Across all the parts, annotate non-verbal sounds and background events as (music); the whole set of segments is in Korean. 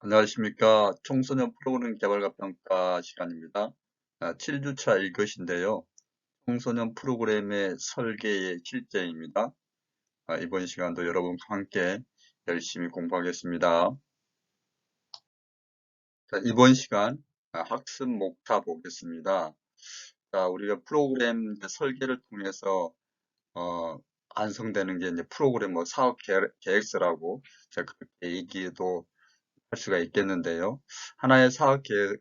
안녕하십니까. 청소년 프로그램 개발과 평가 시간입니다. 7주차 아, 1것인데요. 청소년 프로그램의 설계의 실제입니다. 아, 이번 시간도 여러분과 함께 열심히 공부하겠습니다. 자, 이번 시간 아, 학습 목차 보겠습니다. 자, 우리가 프로그램 설계를 통해서 어, 완성되는 게 이제 프로그램 뭐 사업 계획서라고 제가 그렇게 얘기해도 할 수가 있겠는데요. 하나의 사업 계획,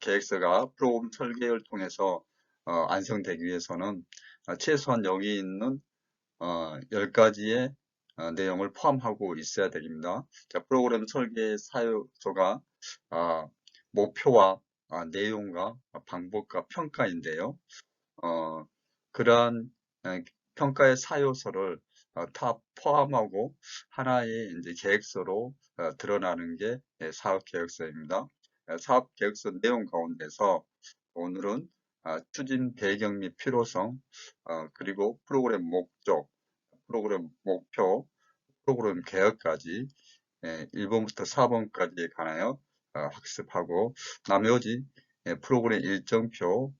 계획서가 프로그램 설계를 통해서 어, 완성되기 위해서는 어, 최소한 여기 있는 어, 10가지의 어, 내용을 포함하고 있어야 됩니다. 자, 프로그램 설계 사유소가 어, 목표와 어, 내용과 방법과 평가인데요. 어, 그러한 어, 평가의 사유서를 어, 다 포함하고 하나의 이제 계획서로 어, 드러나는 게 예, 사업계획서입니다. 어, 사업계획서 내용 가운데서 오늘은 추진 배경 및 필요성, 그리고 프로그램 목적, 프로그램 목표, 프로그램 계획까지 1번부터 예, 4번까지에 관하여 학습하고 나머지 예, 프로그램 일정표,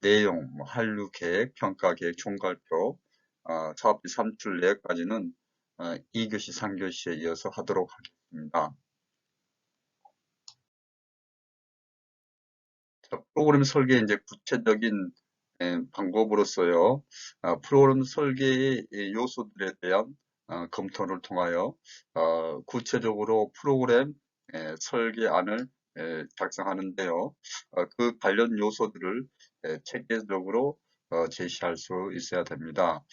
내용, 뭐 한류 계획, 평가 계획, 총괄표, 어, 사업비 산출 내역까지는 어, 2교시, 3교시에 이어서 하도록 하겠습니다. 자, 프로그램 설계 이제 구체적인 에, 방법으로서요. 어, 프로그램 설계의 요소들에 대한 어, 검토를 통하여 어, 구체적으로 프로그램 에, 설계안을 에, 작성하는데요. 어, 그 관련 요소들을 체계적으로 어, 제시할 수 있어야 됩니다.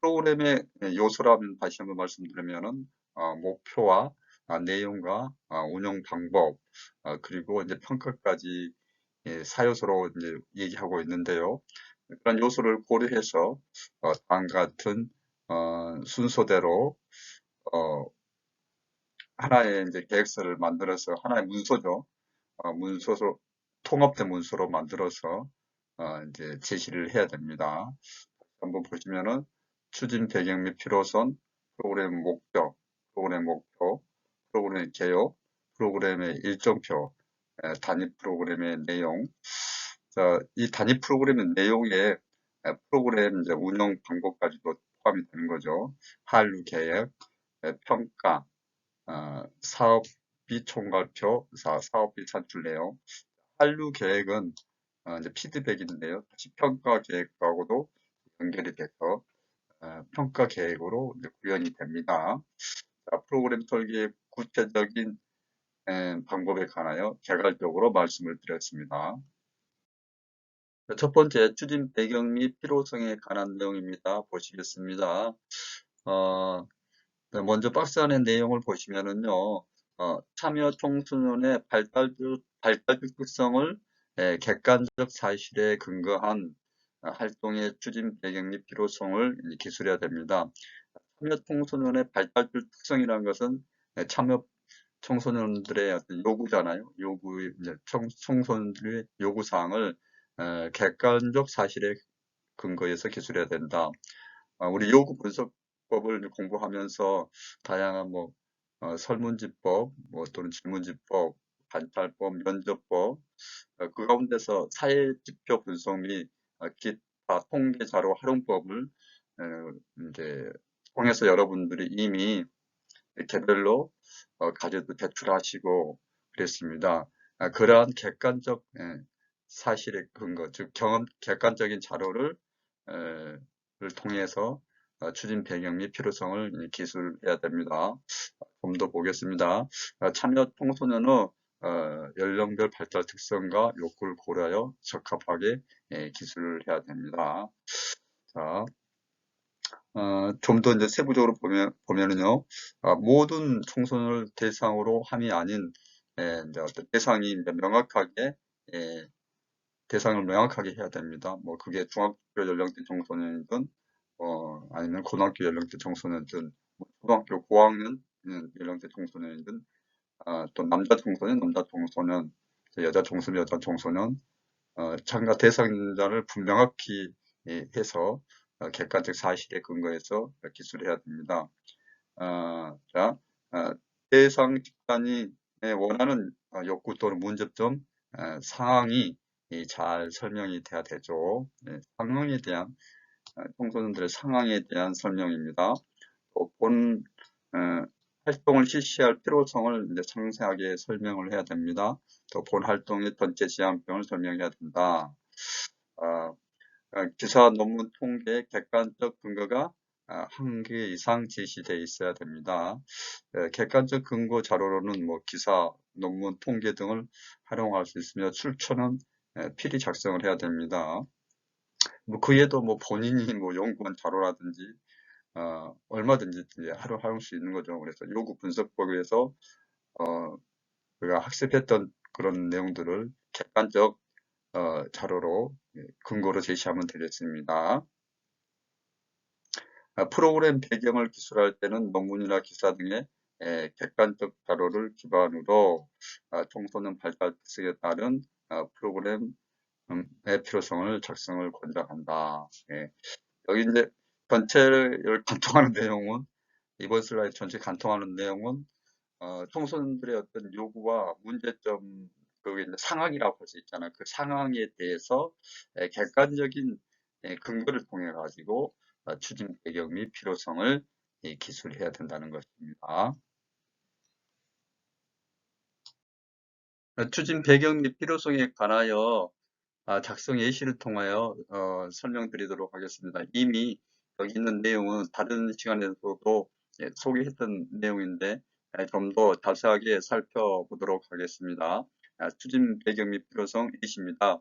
프로그램의 요소라면 다시 한번 말씀드리면은 어, 목표와 아, 내용과 아, 운영 방법 아, 그리고 이제 평가까지 예, 사요소로 이제 얘기하고 있는데요. 그런 요소를 고려해서 어, 다음 같은 어, 순서대로 어, 하나의 이제 계획서를 만들어서 하나의 문서죠. 어, 문서로 통합된 문서로 만들어서 어, 이제 제시를 해야 됩니다. 한번 보시면은 추진 배경 및 필요선, 프로그램 목적, 프로그램 목표, 프로그램 개요, 프로그램의 일정표, 단위 프로그램의 내용. 자, 이 단위 프로그램의 내용에 프로그램 이제 운영 방법까지도 포함이 되는 거죠. 한류 계획, 평가, 어, 사업비 총괄표, 사업비 산출 내용. 한류 계획은 어, 이제 피드백인데요. 평가 계획하고도 연결이 돼서 어, 평가 계획으로 구현이 됩니다. 자, 프로그램 설계 구체적인 에, 방법에 관하여 개괄적으로 말씀을 드렸습니다. 첫 번째 추진 배경 및 필요성에 관한 내용입니다. 보시겠습니다. 어, 네, 먼저 박스 안의 내용을 보시면은요, 어, 참여 청소년의 발달적 특성을 에, 객관적 사실에 근거한 활동의 추진 배경 및 필요성을 기술해야 됩니다. 참여 청소년의 발달적 특성이라는 것은 참여 청소년들의 어떤 요구잖아요. 요구, 청, 청소년들의 요구 사항을 어, 객관적 사실에 근거해서 기술해야 된다. 어, 우리 요구 분석법을 공부하면서 다양한 뭐 어, 설문지법, 뭐 또는 질문지법, 관찰법, 면접법, 어, 그 가운데서 사회지표 분석 및 어, 기타 통계 자료 활용법을 어, 이제 통해서 여러분들이 이미 개별로 가져도 제출하시고 그랬습니다. 아, 그러한 객관적 예, 사실의 근거, 즉 경험 객관적인 자료를 통해서 추진 배경 및 필요성을 기술해야 됩니다. 좀 더 보겠습니다. 아, 참여 청소년의 어, 연령별 발달 특성과 욕구를 고려하여 적합하게 예, 기술을 해야 됩니다. 자, 어, 좀 더 이제 세부적으로 보면, 보면은요, 아, 모든 청소년을 대상으로 함이 아닌, 예, 이제 어떤 대상이 명확하게, 예, 대상을 명확하게 해야 됩니다. 뭐, 그게 중학교 연령대 청소년이든, 어, 아니면 고등학교 연령대 청소년이든, 뭐 초등학교 고학년 연령대 청소년이든, 어, 또 남자 청소년, 남자 청소년, 여자 청소년, 여자 청소년 어, 참가 대상자를 분명하게 예, 해서 어, 객관적 사실에 근거해서 기술해야 됩니다. 어, 자, 어, 대상 집단이 원하는 어, 욕구 또는 문제점 어, 상황이 이잘 설명이 돼야 되죠. 네, 상황에 대한 어, 청소년들의 상황에 대한 설명입니다. 또본 어, 활동을 실시할 필요성을 이제 상세하게 설명을 해야 됩니다. 또 본 활동의 전체 지향병을 설명해야 된다. 어, 어, 기사 논문 통계 객관적 근거가 아, 한개 이상 제시되어 있어야 됩니다. 예, 객관적 근거 자료로는 뭐 기사, 논문, 통계 등을 활용할 수 있으며 출처는 예, 필히 작성을 해야 됩니다. 뭐 그에도 뭐 본인이 뭐 연구한 자료라든지 어, 얼마든지 활용할 수 있는 거죠. 그래서 요구 분석법에서 어, 우리가 학습했던 그런 내용들을 객관적 어, 자료로 예, 근거로 제시하면 되겠습니다. 아, 프로그램 배경을 기술할 때는 논문이나 기사 등의 에, 객관적 자료를 기반으로 아, 청소년 발달 특성에 따른 아, 프로그램의 필요성을 작성을 권장한다. 예. 여기 이제 전체를 간통하는 (laughs) 내용은 이번 슬라이드 전체 간통하는 내용은 어, 청소년들의 어떤 요구와 문제점 그게 상황이라고 할 수 있잖아요. 그 상황에 대해서 에, 객관적인 에, 근거를 통해 가지고 어, 추진 배경 및 필요성을 기술해야 된다는 것입니다. 어, 추진 배경 및 필요성에 관하여 아, 작성 예시를 통하여 어, 설명드리도록 하겠습니다. 이미 여기 있는 내용은 다른 시간에서도 예, 소개했던 내용인데 좀 더 자세하게 살펴보도록 하겠습니다. 아, 추진 배경 및 필요성 이십니다.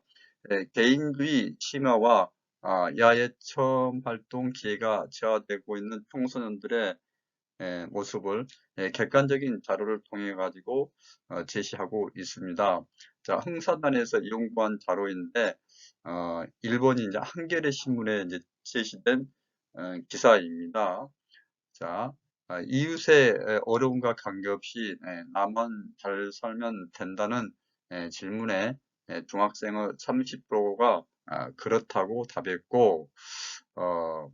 예, 개인주의 심화와 아, 야외 처음 활동 기회가 저하되고 있는 청소년들의 예, 모습을 예, 객관적인 자료를 통해 가지고 어, 제시하고 있습니다. 자, 흥사단에서 연구한 자료인데 어, 일본이 이제 한겨레 신문에 이제 제시된 어, 기사입니다. 자, 아, 이웃의 어려움과 관계없이 예, 나만 잘 살면 된다는 예, 질문에 예, 중학생의 30%가 아, 그렇다고 답했고 어,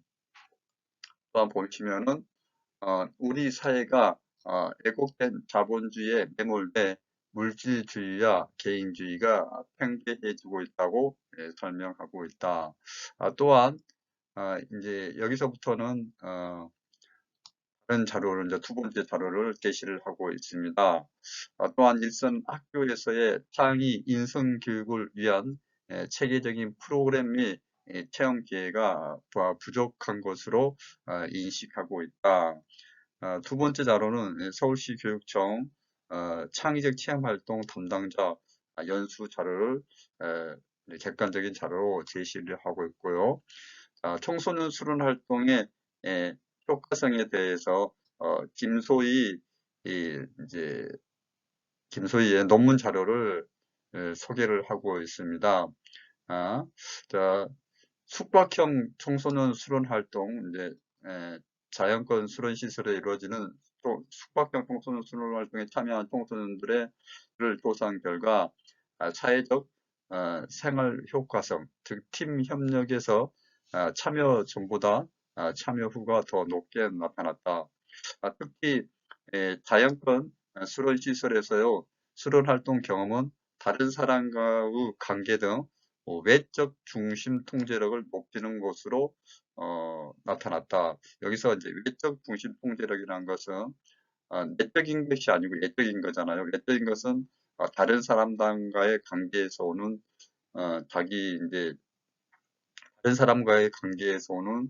또한 보시면은 어, 우리 사회가 어, 애국된 자본주의에 매몰돼 물질주의와 개인주의가 팽배해지고 있다고 예, 설명하고 있다. 아, 또한 아, 이제 여기서부터는 어, 다른 자료를 이제 두 번째 자료를 게시를 하고 있습니다. 아, 또한 일선 학교에서의 창의 인성 교육을 위한 예, 체계적인 프로그램 및 예, 체험 기회가 부족한 것으로 아, 인식하고 있다. 아, 두 번째 자료는 예, 서울시 교육청 어, 창의적 체험 활동 담당자 연수 자료를 객관적인 자료로 제시를 하고 있고요. 청소년 수련 활동의 효과성에 대해서 어, 김소희 이제 김소희의 논문 자료를 소개를 하고 있습니다. 아, 자, 숙박형 청소년 수련 활동, 이제, 에, 자연권 수련 시설에 이루어지는 또 숙박형 청소년 수련 활동에 참여한 청소년들의 를 조사한 결과 아, 사회적 어, 생활 효과성, 즉 팀 협력에서 아, 참여 전보다 아, 참여 후가 더 높게 나타났다. 아, 특히 에, 자연권 수련 시설에서요 수련 활동 경험은 다른 사람과의 관계 등 어, 외적 중심 통제력을 높이는 것으로 어, 나타났다. 여기서 이제 외적 중심 통제력이라는 것은 어, 내적인 것이 아니고 예적인 거잖아요. 예적인 것은 어, 다른 사람과의 관계에서 오는 어, 자기 이제 다른 사람과의 관계에서 오는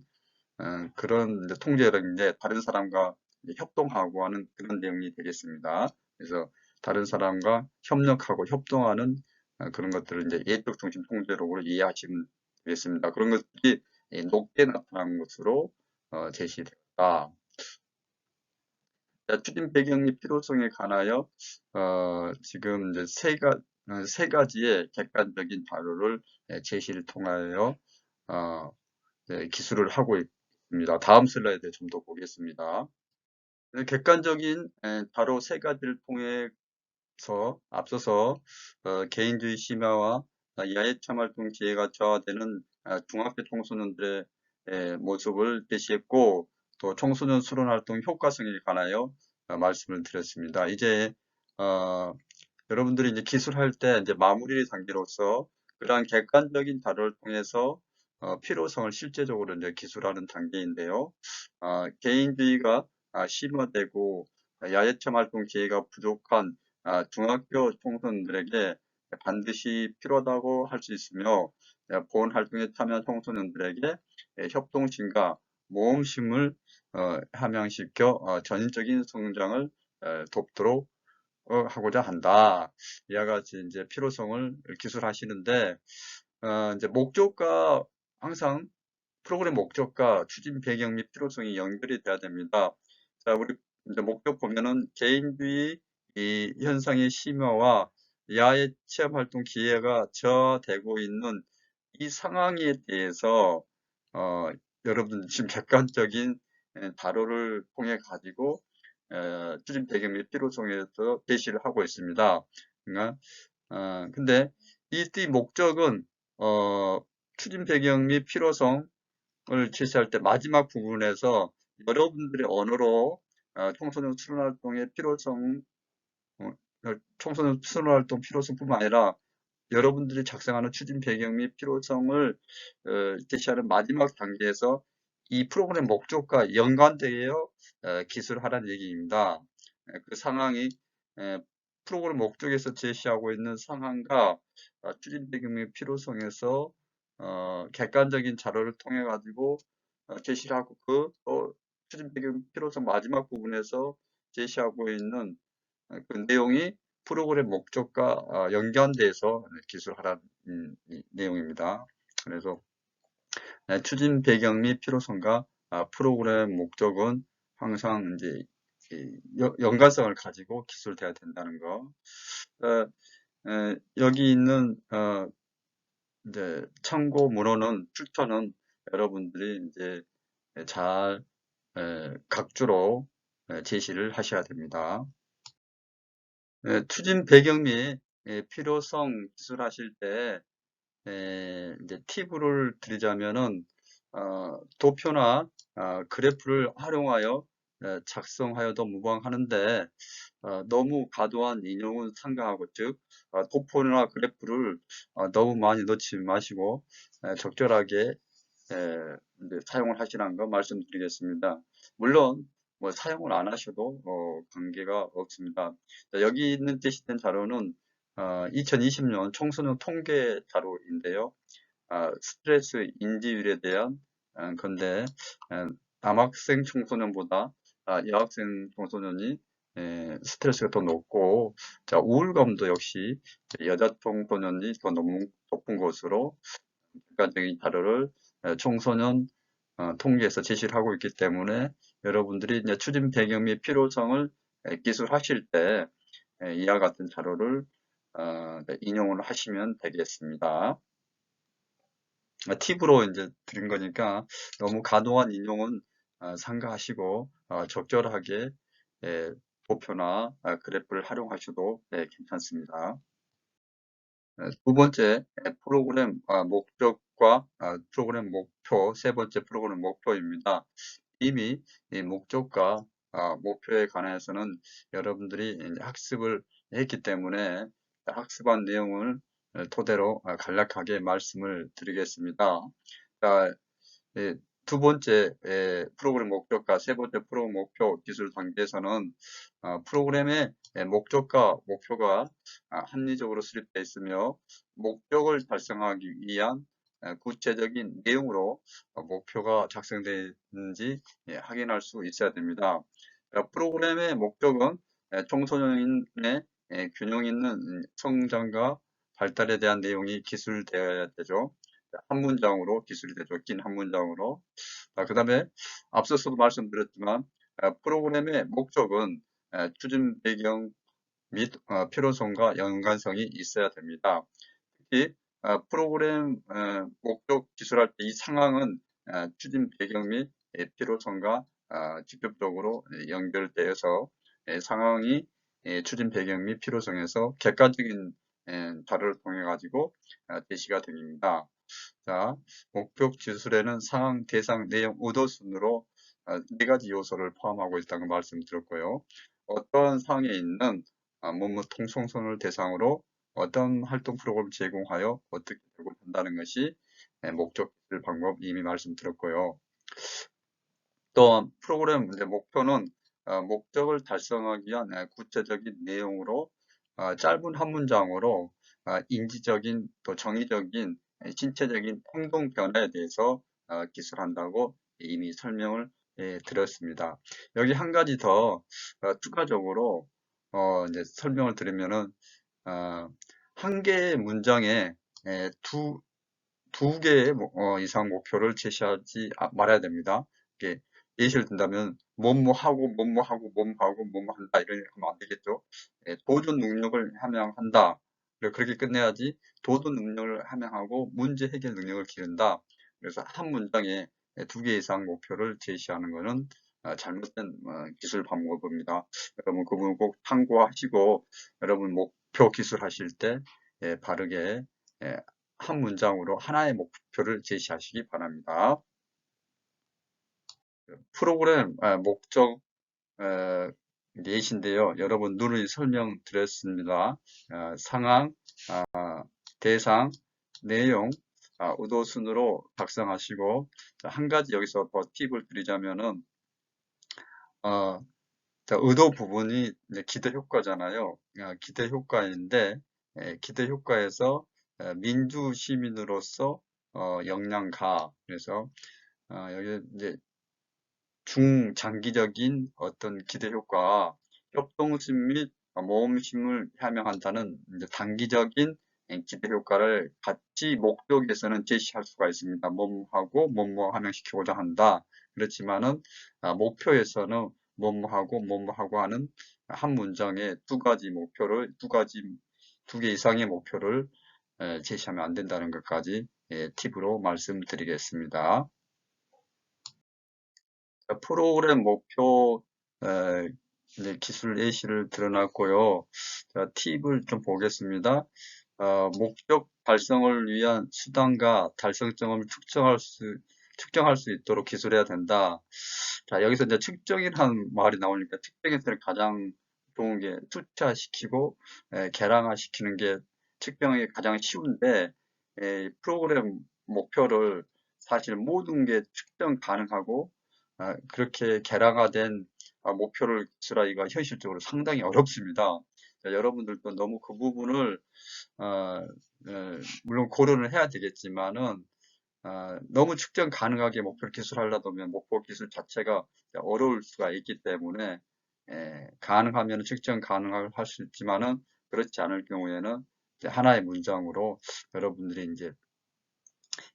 어, 그런 통제력인데 다른 사람과 협동하고 하는 그런 내용이 되겠습니다. 그래서 다른 사람과 협력하고 협동하는 어, 그런 것들을 이제 예적 중심 통제력으로 이해하시면 되겠습니다. 그런 것들이 높게 나타난 것으로 어, 제시되었다. 추진 배경 및 필요성에 관하여 어, 지금 이제 세, 가, 어, 세 가지의 객관적인 자료를 예, 제시를 통하여 어, 네, 기술을 하고 있습니다. 다음 슬라이드에 좀 더 보겠습니다. 네, 객관적인 바로 세 가지를 통해서 앞서서 어, 개인주의 심화와 야외참 활동 기회가 저하되는 아, 중학교 청소년들의 모습을 제시했고 또 청소년 수련 활동 효과성에 관하여 어, 말씀을 드렸습니다. 이제 어, 여러분들이 이제 기술할 때 이제 마무리 단계로서 그러한 객관적인 자료를 통해서 어, 필요성을 실제적으로 이제 기술하는 단계인데요. 어, 개인주의가 아, 심화되고 야외체 활동 기회가 부족한 아, 중학교 청소년들에게 반드시 필요하다고 할 수 있으며 예, 보건 활동에 참여한 청소년들에게 예, 협동심과 모험심을 어, 함양시켜 어, 전인적인 성장을 에, 돕도록 어, 하고자 한다. 이와 같이 이제 필요성을 기술하시는데 어, 이제 목적과 항상 프로그램 목적과 추진 배경 및 필요성이 연결이 돼야 됩니다. 자, 우리 이제 목적 보면은 개인주의 이 현상의 심화와 야외 체험 활동 기회가 저되고 있는 이 상황에 대해서 어, 여러분 지금 (laughs) 객관적인 에, 자료를 통해 가지고 에, 추진 배경 및 필요성에 대해서 제시를 하고 있습니다. 그러니까 어, 근데 이, 이 목적은 어, 추진 배경 및 필요성을 제시할 때 마지막 부분에서 여러분들의 언어로 어, 청소년 수련 활동의 필요성, 어, 청소년 수련 활동 필요성뿐만 아니라 여러분들이 작성하는 추진 배경 및 필요성을 어, 제시하는 마지막 단계에서 이 프로그램 목적과 연관되어 어, 기술하라는 얘기입니다. 에, 그 상황이 에, 프로그램 목적에서 제시하고 있는 상황과 어, 추진 배경 및 필요성에서 어, 객관적인 자료를 통해 가지고 어, 제시를 하고 그 어, 추진 배경 필요성 마지막 부분에서 제시하고 있는 어, 그 내용이 프로그램 목적과 어, 연관돼서 기술하라는 음, 이 내용입니다. 그래서 네, 추진 배경 및 필요성과 아, 프로그램 목적은 항상 이제 연관성을 가지고 기술돼야 된다는 거. 여기 있는 어, 이제 참고 문헌은 출처는 여러분들이 이제 잘 에, 각주로 에, 제시를 하셔야 됩니다. 에, 추진 배경 및 에, 필요성 기술하실 때 에, 이제 팁을 드리자면은 어, 도표나 아, 그래프를 활용하여 에, 작성하여도 무방하는데 어, 너무 과도한 인용은 상가하고 즉 어, 도표나 그래프를 어, 너무 많이 넣지 마시고 에, 적절하게 에, 사용을 하시라는 거 말씀드리겠습니다. 물론 뭐 사용을 안 하셔도 어, 관계가 없습니다. 자, 여기 있는 제시된 자료는 어, 2020년 청소년 통계 자료인데요. 아, 스트레스 인지율에 대한 어, 건데 어, 남학생 청소년보다 아, 여학생 청소년이 에, 스트레스가 더 높고 자, 우울감도 역시 여자 청 소년이 더 너무 높은 것으로 객관적인 자료를 에, 청소년 어, 통계에서 제시를 하고 있기 때문에 여러분들이 이제 추진 배경 및 필요성을 에, 기술하실 때 에, 이와 같은 자료를 어, 네, 인용을 하시면 되겠습니다. 아, 팁으로 이제 드린 거니까 너무 과도한 인용은 어, 삼가하시고 어, 적절하게 예, 도표나 아, 그래프를 활용하셔도 예, 괜찮습니다. 예, 두 번째 예, 프로그램 아, 목적과 아, 프로그램 목표 세 번째 프로그램 목표입니다. 이미 이 목적과 아, 목표에 관해서는 여러분들이 학습을 했기 때문에 학습한 내용을 어, 토대로 어, 간략하게 말씀을 드리겠습니다. 두 번째 예, 프로그램 목적과 세 번째 프로그램 목표 기술 단계에서는 어, 프로그램의 예, 목적과 목표가 아, 합리적으로 수립되어 있으며 목적을 달성하기 위한 예, 구체적인 내용으로 어, 목표가 작성되는지 예, 확인할 수 있어야 됩니다. 자, 프로그램의 목적은 예, 청소년의 예, 균형 있는 음, 성장과 발달에 대한 내용이 기술되어야 되죠. 한 문장으로 기술이 되죠. 긴 한 문장으로. 그 다음에 앞서서도 말씀드렸지만 아, 프로그램의 목적은 아, 추진 배경 및 어, 필요성과 연관성이 있어야 됩니다. 특히 아, 프로그램 어, 목적 기술할 때 이 상황은 추진 배경 및 예, 필요성과 직접적으로 연결되어서 예, 상황이 예, 추진 배경 및 필요성에서 객관적인 자료를 통해 가지고 제시가 됩니다. 자, 목표 기술에는 상황, 대상, 내용, 의도 순으로 네 가지 요소를 포함하고 있다는 말씀 드렸고요. 어떤 상황에 있는 아, 뭐뭐 통성선을 대상으로 어떤 활동 프로그램을 제공하여 어떻게 되고 한다는 것이 예, 목적 기술 방법 이미 말씀드렸고요. 또 프로그램 목표는 어, 목적을 달성하기 위한 예, 구체적인 내용으로 어, 짧은 한 문장으로 어, 인지적인 또 정의적인 예, 신체적인 행동 변화에 대해서 어, 기술한다고 이미 설명을 예, 드렸습니다. 여기 한 가지 더 어, 추가적으로 어, 이제 설명을 드리면은 어, 한 개의 문장에 예, 두, 두 개의 뭐- 어, 이상 목표를 제시하지 아- 말아야 됩니다. 예시를 든다면 뭐뭐 하고 뭐뭐 하고 뭐뭐 하고 뭐뭐 한다 이런 하면 안 되겠죠. 예, 도전 능력을 함양한다. 그리고 그렇게 끝내야지 도전 능력을 함양하고 문제 해결 능력을 기른다. 그래서 한 문장에 두 개 이상 목표를 제시하는 것은 어, 잘못된 어, 기술 방법입니다. 여러분 그 부분 꼭 참고하시고 여러분 목표 기술 하실 때 예, 바르게 예, 한 문장으로 하나의 목표를 제시하시기 바랍니다. 프로그램 아, 목적 어, 예시인데요. 여러분 누누이 설명드렸습니다. 어, 상황, 아, 대상, 내용, 아, 의도 순으로 작성하시고 자, 한 가지 여기서 더 팁을 드리자면은 어, 자, 의도 부분이 기대 효과잖아요. 아, 기대 효과인데 예, 기대 효과에서 어, 민주 시민으로서 어, 역량가 그래서 어, 여기 이제 중장기적인 어떤 기대 효과, 협동심 및 모험심을 함양한다는 단기적인 기대 효과를 같이 목적에서는 제시할 수가 있습니다. 뭐뭐하고 뭐뭐 함양시키고자 한다. 그렇지만은 아, 목표에서는 뭐뭐하고 뭐뭐하고 하는 한 문장에 두 가지 목표를 두 가지 두 개 이상의 목표를 에, 제시하면 안 된다는 것까지 예, 팁으로 말씀드리겠습니다. 프로그램 목표 에, 이제 기술 예시를 드러났고요. 자, 팁을 좀 보겠습니다. 어, 목적 달성을 위한 수단과 달성점을 측정할 수 측정할 수 있도록 기술해야 된다. 자, 여기서 이제 측정이라는 말이 나오니까 측정에서는 가장 좋은 게 숫자시키고 에, 계량화시키는 게 측정이 가장 쉬운데 에, 프로그램 목표를 사실 모든 게 측정 가능하고 아, 그렇게 계량화된 아, 목표를 기술하기가 현실적으로 상당히 어렵습니다. 자, 여러분들도 너무 그 부분을 어, 에, 물론 고려를 해야 되겠지만은 어, 너무 측정 가능하게 목표를 기술하려다 보면 목표 기술 자체가 어려울 수가 있기 때문에 에, 가능하면 측정 가능할 수 있지만은 그렇지 않을 경우에는 하나의 문장으로 여러분들이 이제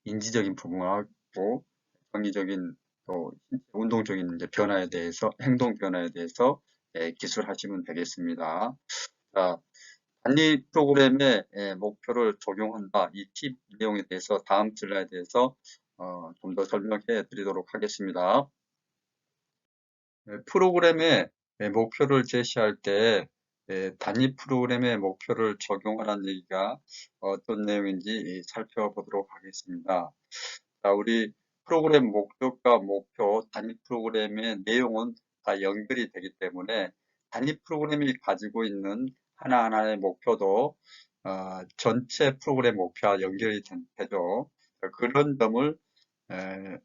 인지적인 부분하고 정의적인 또 운동적인 이제 변화에 대해서 행동 변화에 대해서 예, 기술하시면 되겠습니다. 자, 단위 프로그램의 예, 목표를 적용한다. 이 팁 내용에 대해서 다음 슬라이드에 대해서 어, 좀 더 설명해 드리도록 하겠습니다. 예, 프로그램의 예, 목표를 제시할 때 예, 단위 프로그램의 목표를 적용하라는 얘기가 어떤 내용인지 살펴보도록 하겠습니다. 자, 우리 프로그램 목적과 목표, 단위 프로그램의 내용은 다 연결이 되기 때문에 단위 프로그램이 가지고 있는 하나하나의 목표도 어, 전체 프로그램 목표와 연결이 되죠. 그런 점을 에,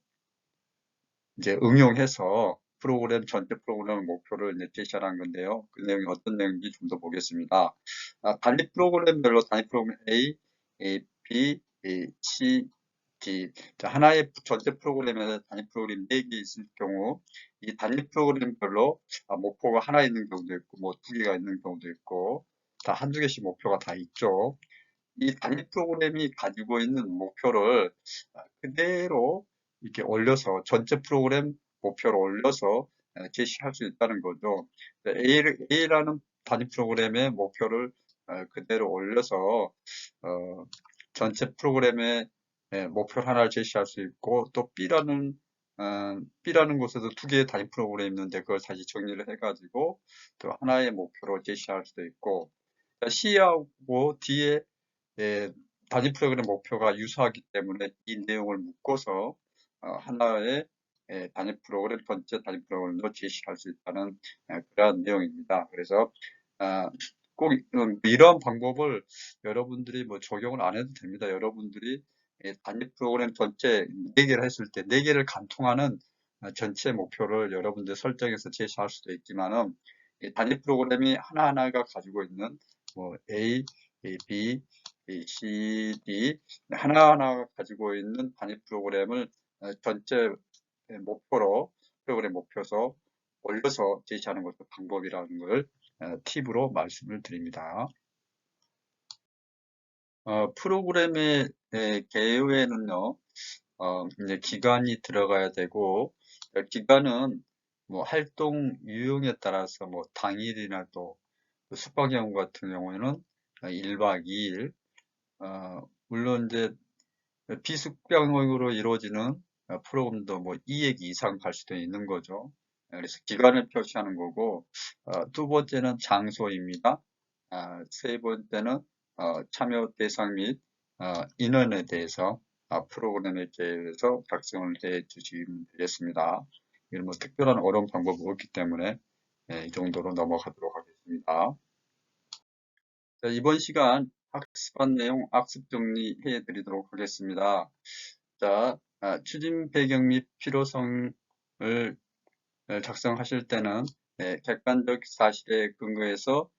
이제 응용해서 프로그램 전체 프로그램 목표를 이제 제시하는 건데요. 그 내용이 어떤 내용인지 좀 더 보겠습니다. 아, 단위 프로그램별로 단위 프로그램 A, A, B, A, C, 하나의 전체 프로그램에서 단위 프로그램 4개 있을 경우 이 단위 프로그램별로 아, 목표가 하나 있는 경우도 있고 뭐 두 개가 있는 경우도 있고 다 한두 개씩 목표가 다 있죠. 이 단위 프로그램이 가지고 있는 목표를 아, 그대로 이렇게 올려서 전체 프로그램 목표를 올려서 제시할 수 있다는 거죠. A, 라는 단위 프로그램의 목표를 어, 그대로 올려서 어, 전체 프로그램의 목표 하나를 제시할 수 있고 또 B라는 어, B라는 곳에도 두 개의 단위 프로그램이 있는데 그걸 다시 정리를 해가지고 또 하나의 목표로 제시할 수도 있고 C하고 D의 단위 프로그램 목표가 유사하기 때문에 이 내용을 묶어서 하나의 단위 프로그램, 전체 단위 프로그램도 제시할 수 있다는 그러한 내용입니다. 그래서 꼭 어, 이러한 방법을 여러분들이 뭐 적용을 안 해도 됩니다. 여러분들이 이 단위 프로그램 전체 4개를 했을 때 4개를 간통하는 어, 전체 목표를 여러분들 설정해서 제시할 수도 있지만은 이 단위 프로그램이 하나하나가 가지고 있는 뭐 A, B, C, D 하나하나 가지고 있는 단위 프로그램을 어, 전체 목표로 프로그램 목표서 올려서 제시하는 것도 방법이라는 걸 어, 팁으로 말씀을 드립니다. 어, 프로그램의 에, 개요에는요, 어, 이제 기간이 들어가야 되고, 어, 기간은 뭐 활동 유형에 따라서 뭐 당일이나 또 숙박 경우 같은 경우에는 1박 2일, 어, 물론 이제 비숙박형으로 이루어지는 어, 프로그램도 뭐 2획 이상 갈 수도 있는 거죠. 그래서 기간을 표시하는 거고, 어, 두 번째는 장소입니다. 아, 세 번째는 어, 참여 대상 및 어, 인원에 대해서 아, 프로그램에 대해서 작성을 해 주시면 되겠습니다. 뭐 특별한 어려운 방법이 없기 때문에 예, 이 정도로 넘어가도록 하겠습니다. 자, 이번 시간 학습한 내용 학습 정리해 드리도록 하겠습니다. 자, 아, 추진 배경 및 필요성을 작성하실 때는 예, 객관적 사실에 근거해서 어,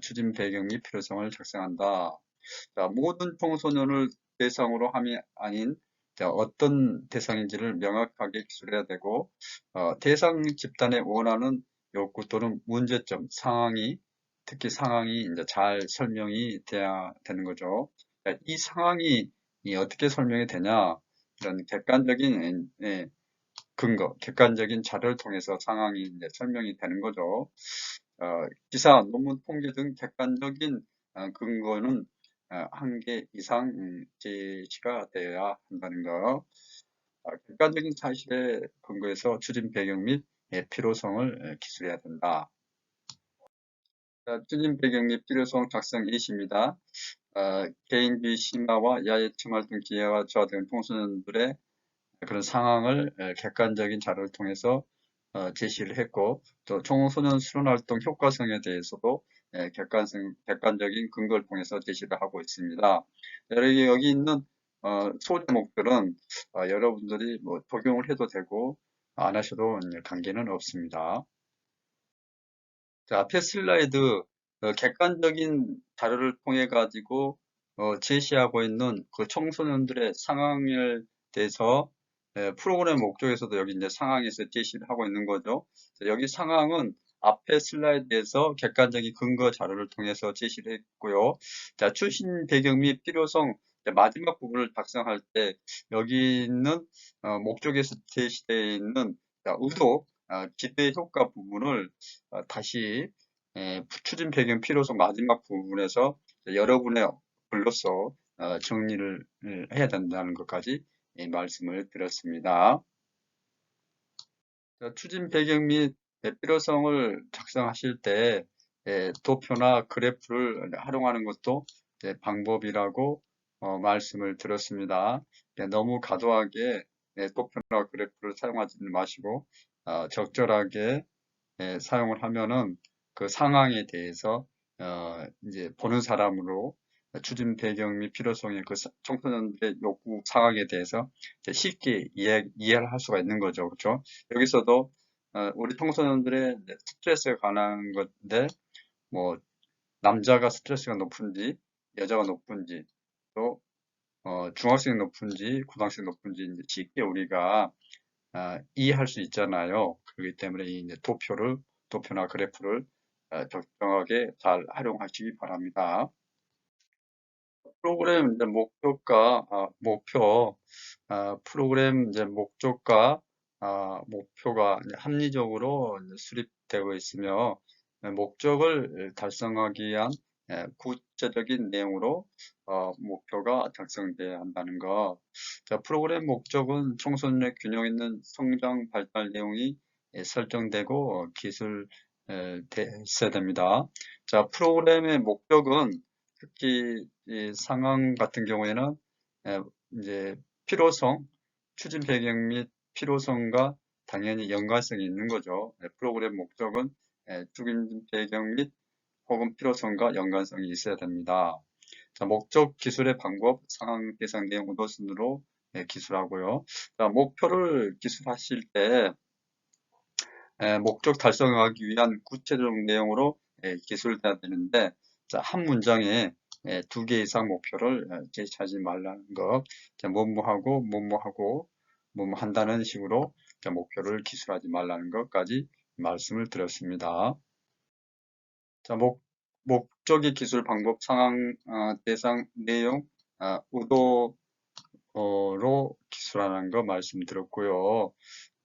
추진 배경 및 필요성을 작성한다. 자, 모든 청소년을 대상으로 함이 아닌 자, 어떤 대상인지를 명확하게 기술해야 되고 어, 대상 집단에 원하는 욕구 또는 문제점, 상황이 특히 상황이 이제 잘 설명이 돼야 되는 거죠. 자, 이 상황이 이 어떻게 설명이 되냐 이런 객관적인 예, 근거, 객관적인 자료를 통해서 상황이 이제 설명이 되는 거죠. 어, 기사, 논문 통계 등 객관적인 어, 근거는 어, 한개 이상 음, 제시가 되어야 한다는 거. 어, 객관적인 사실에 근거해서 추진 배경 및 예, 필요성을 예, 기술해야 된다. 자, 추진 배경 및 필요성 작성 예시입니다. 어, 개인비 심화와 야외청 활동 기회와 저하 등 청소년들의 그런 상황을 예, 객관적인 자료를 통해서 어, 제시를 했고 또 청소년 수련 활동 효과성에 대해서도 예, 객관성, 객관적인 근거를 통해서 제시를 하고 있습니다. 여기, 여기 있는 어, 소제목들은 어, 여러분들이 뭐 적용을 해도 되고 안 하셔도 관계는 없습니다. 자, 앞에 슬라이드 어, 객관적인 자료를 통해 가지고 어, 제시하고 있는 그 청소년들의 상황에 대해서 예, 프로그램 목적에서도 여기 이제 상황에서 제시를 하고 있는 거죠. 여기 상황은 앞에 슬라이드에서 객관적인 근거 자료를 통해서 제시를 했고요. 자, 출신 배경 및 필요성 마지막 부분을 작성할 때 여기 있는 어, 목적에서 제시되어 있는 자, 의도, 어, 기대 효과 부분을 어, 다시 에, 추진 배경 필요성 마지막 부분에서 여러분의 글로서 어, 정리를 해야 된다는 것까지 예, 말씀을 드렸습니다. 자, 추진 배경 및 필요성을 작성하실 때 예, 도표나 그래프를 활용하는 것도 예, 방법이라고 어, 말씀을 드렸습니다. 예, 너무 과도하게 예, 도표나 그래프를 사용하지 마시고 어, 적절하게 예, 사용을 하면은 그 상황에 대해서 어, 이제 보는 사람으로 추진 배경 및 필요성의 그 청소년들의 욕구 상황에 대해서 쉽게 이해, 이해를 할 수가 있는 거죠. 그렇죠? 여기서도 어, 우리 청소년들의 스트레스에 관한 건데 뭐 남자가 스트레스가 높은지 여자가 높은지 또 어, 중학생이 높은지 고등학생이 높은지 쉽게 우리가 어, 이해할 수 있잖아요. 그렇기 때문에 이 도표를 도표나 그래프를 어, 적정하게 잘 활용하시기 바랍니다. 프로그램 이제 목표가 아, 목표 아, 프로그램 이제 목적과 아, 목표가 합리적으로 수립되고 있으며 네, 목적을 달성하기 위한 예, 구체적인 내용으로 어, 목표가 작성돼야 한다는 거. 자, 프로그램 목적은 청소년의 균형 있는 성장 발달 내용이 예, 설정되고 기술 에, 있어야 됩니다. 자, 프로그램의 목적은 특히 이 상황 같은 경우에는 이제 필요성, 추진 배경 및 필요성과 당연히 연관성이 있는 거죠. 프로그램 목적은 추진 배경 및 혹은 필요성과 연관성이 있어야 됩니다. 자, 목적 기술의 방법, 상황 대상 내용 우도 순으로 예, 기술하고요. 자, 목표를 기술하실 때 에, 목적 달성하기 위한 구체적 내용으로 예, 기술돼야 되는데 자, 한 문장에 예, 두개 이상 목표를 어, 제시하지 말라는 것. 자, 뭐뭐하고 뭐뭐하고 뭐뭐 한다는 식으로 자, 목표를 기술하지 말라는 것까지 말씀을 드렸습니다. 자, 목, 목적의 기술 방법 상황 어, 대상 내용 어, 의도로 기술하는 거 말씀드렸고요.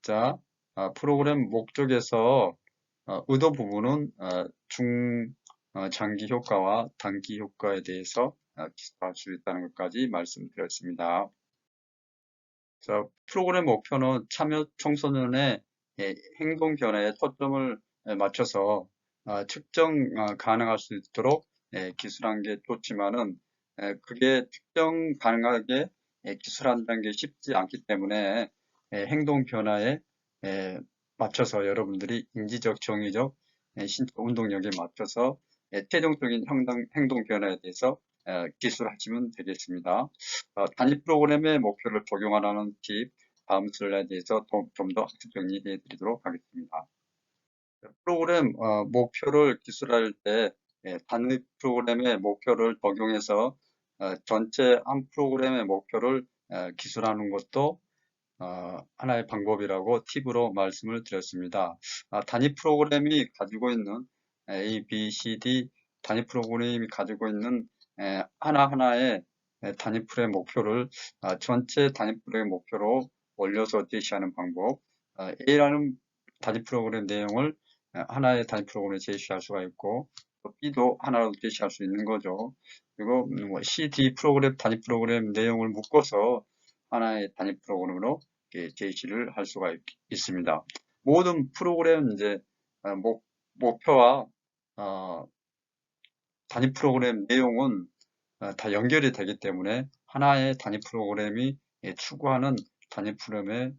자, 아, 프로그램 목적에서 어, 의도 부분은 어, 중 어, 장기 효과와 단기 효과에 대해서 어, 기술할 수 있다는 것까지 말씀드렸습니다. 자, 프로그램 목표는 참여 청소년의 예, 행동 변화에 초점을 예, 맞춰서 어, 측정 어, 가능할 수 있도록 예, 기술한 게 좋지만은 예, 그게 측정 가능하게 예, 기술한다는 게 쉽지 않기 때문에 예, 행동 변화에 예, 맞춰서 여러분들이 인지적, 정의적, 예, 신체 운동력에 맞춰서 예, 최종적인 행동, 행동 변화에 대해서 예, 기술하시면 되겠습니다. 어, 단위 프로그램의 목표를 적용하라는 팁 다음 슬라이드에서 좀 더 학습 정리해 드리도록 하겠습니다. 프로그램 어, 목표를 기술할 때 예, 단위 프로그램의 목표를 적용해서 어, 전체 한 프로그램의 목표를 어, 기술하는 것도 어, 하나의 방법이라고 팁으로 말씀을 드렸습니다. 아, 단위 프로그램이 가지고 있는 A, B, C, D 단위 프로그램이 가지고 있는 에, 하나하나의 에, 단위 프로의 목표를 아, 전체 단위 프로의 목표로 올려서 제시하는 방법 아, A라는 단위 프로그램 내용을 에, 하나의 단위 프로그램에 제시할 수가 있고 또 B도 하나로 제시할 수 있는 거죠. 그리고 음, 뭐 C, D 프로그램 단위 프로그램 내용을 묶어서 하나의 단위 프로그램으로 제시를 할 수가 있, 습니다 모든 프로그램 이제 어, 목, 목표와 어, 단위 프로그램 내용은 어, 다 연결이 되기 때문에 하나의 단위 프로그램이 예, 추구하는 단위 프로그램의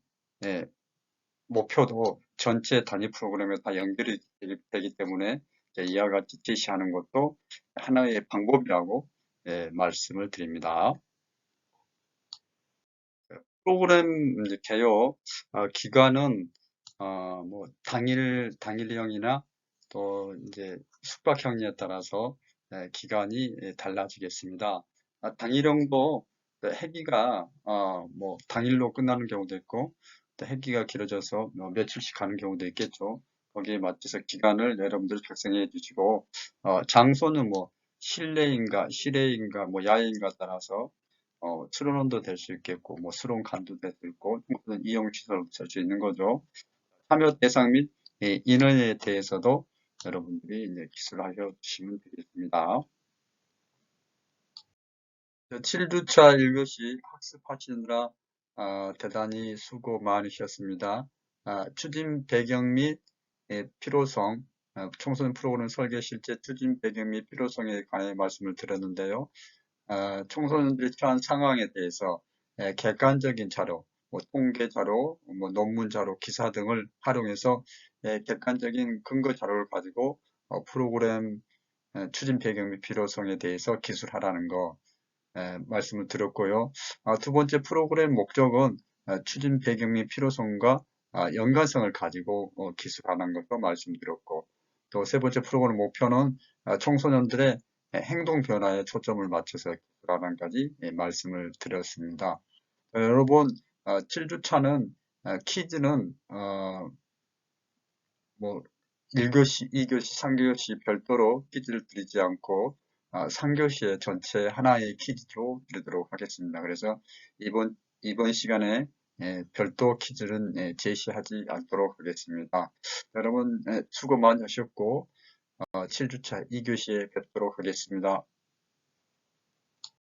예, 목표도 전체 단위 프로그램에 다 연결이 되기 때문에 이와 같이 제시하는 것도 하나의 방법이라고 예, 말씀을 드립니다. 프로그램 개요 어, 기간은 어, 뭐 당일 당일형이나 또 이제 숙박형에 따라서 예, 기간이 예, 달라지겠습니다. 아, 당일형도 해기가 어, 뭐 당일로 끝나는 경우도 있고 또 해기가 길어져서 뭐 며칠씩 가는 경우도 있겠죠. 거기에 맞춰서 기간을 여러분들 작성해 주시고 어, 장소는 뭐 실내인가 실외인가 뭐 야외인가 따라서 어, 출원원도 될 수 있겠고, 뭐, 수론 간도 될 수 있고, 이용시설도 될 수 있는 거죠. 참여 대상 및 예, 인원에 대해서도 여러분들이 이제 기술하셔 주시면 되겠습니다. 7주차 1교시 학습하시느라 어, 대단히 수고 많으셨습니다. 아, 추진 배경 및 예, 필요성, 어, 청소년 프로그램 설계 실제 추진 배경 및 필요성에 관해 말씀을 드렸는데요. 어, 청소년들이 처한 상황에 대해서 예, 객관적인 자료, 뭐 통계 자료, 뭐 논문 자료, 기사 등을 활용해서 예, 객관적인 근거 자료를 가지고 어, 프로그램 예, 추진 배경 및 필요성에 대해서 기술하라는 거 말씀을 드렸고요. 아, 두 번째 프로그램 목적은 추진 배경 및 필요성과 아, 연관성을 가지고 어, 기술하는 것도 말씀드렸고 또 세 번째 프로그램 목표는 아, 청소년들의 행동 변화에 초점을 맞춰서 기술하는 까지 예, 말씀을 드렸습니다. 어, 여러분 7주차는 어, 어, 퀴즈는 뭐 1교시, 2교시, 3교시 별도로 퀴즈를 드리지 않고 3교시에 전체 하나의 퀴즈로 드리도록 하겠습니다. 그래서 이번 이번 시간에 예, 별도 퀴즈는 예, 제시하지 않도록 하겠습니다. 여러분 예, 수고 많이 하셨고 7주차 어, 2교시에 뵙도록 하겠습니다.